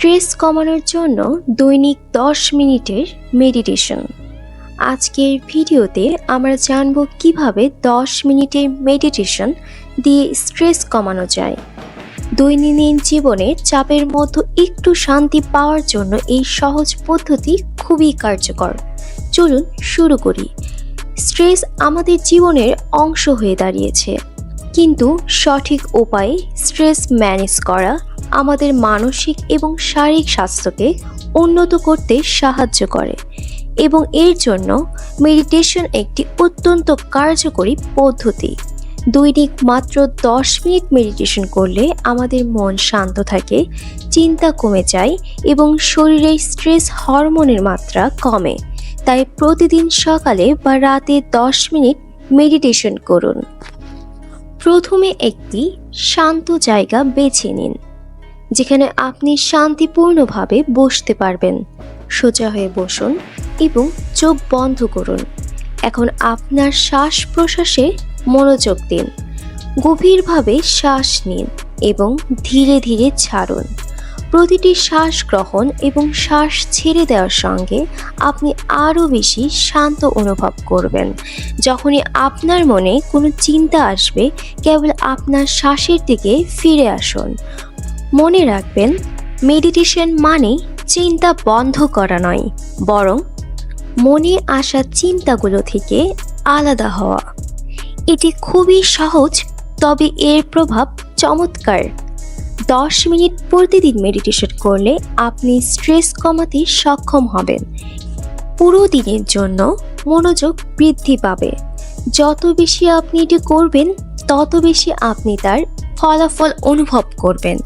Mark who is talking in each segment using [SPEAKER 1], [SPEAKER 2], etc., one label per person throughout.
[SPEAKER 1] Stress কমানোর জন্য দৈনিক দশ মিনিটের মেডিটেশন। আজকের ভিডিওতে আমরা জানব কীভাবে দশ মিনিটের মেডিটেশন দিয়ে স্ট্রেস কমানো যায়। দৈনন্দিন জীবনে চাপের মধ্যে একটু শান্তি পাওয়ার জন্য এই সহজ পদ্ধতি খুবই কার্যকর। চলুন শুরু করি। স্ট্রেস আমাদের জীবনের অংশ হয়ে দাঁড়িয়েছে। কিন্তু সঠিক উপায়ে স্ট্রেস ম্যানেজ করা আমাদের মানসিক এবং শারীরিক স্বাস্থ্যকে উন্নত করতে সাহায্য করে এবং এর জন্য মেডিটেশন একটি অত্যন্ত কার্যকরী পদ্ধতি। দৈনিক মাত্র দশ মিনিট মেডিটেশন করলে আমাদের মন শান্ত থাকে, চিন্তা কমে যায় এবং শরীরে স্ট্রেস হরমোনের মাত্রা কমে। তাই প্রতিদিন সকালে বা রাতে দশ মিনিট মেডিটেশন করুন। প্রথমে একটি শান্ত জায়গা বেছে নিন। যেখানে আপনি শান্তিপূর্ণভাবে বসতে পারবেন। সোজা হয়ে বসুন এবং চোখ বন্ধ করুন। এখন আপনার শ্বাস প্রশ্বাসে মনোযোগ দিন। গভীরভাবে শ্বাস নিন এবং ধীরে ধীরে ছাড়ুন। প্রতিটি শ্বাস গ্রহণ এবং শ্বাস ছেড়ে দেওয়ার সঙ্গে আপনি আরও বেশি শান্ত অনুভব করবেন। যখনই আপনার মনে কোনো চিন্তা আসবে, কেবল আপনার শ্বাসের দিকে ফিরে আসুন। মনে রাখবেন মেডিটেশন মানে চিন্তা বন্ধ করা নয়, বরং মনে আসা চিন্তাগুলো থেকে আলাদা হওয়া। এটি খুবই সহজ, তবে এর প্রভাব চমৎকার। দশ মিনিট প্রতিদিন মেডিটেশন করলে আপনি স্ট্রেস কমাতে সক্ষম হবেন। পুরো দিনের জন্য মনোযোগ বৃদ্ধি পাবে। যত বেশি আপনি এটি করবেন, তত বেশি আপনি তার ফলাফল অনুভব করবেন।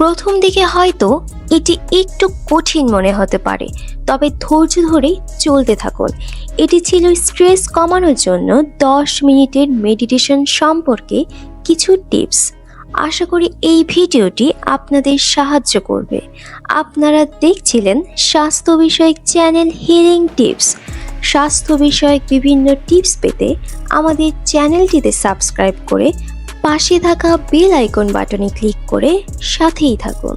[SPEAKER 1] প্রথম দিকে হয়তো এটি একটু কঠিন মনে হতে পারে, তবে ধৈর্য ধরে চলতে থাকুন। এটি ছিল স্ট্রেস কমানোর জন্য দশ মিনিটের মেডিটেশন সম্পর্কে কিছু টিপস। আশা করি এই ভিডিওটি আপনাদের সাহায্য করবে। আপনারা দেখছিলেন স্বাস্থ্য বিষয়ক চ্যানেল হিলিং টিপস। স্বাস্থ্য বিষয়ক বিভিন্ন টিপস পেতে আমাদের চ্যানেলটিতে সাবস্ক্রাইব করে পাশে থাকা বেল আইকন বাটনে ক্লিক করে সাথেই থাকুন।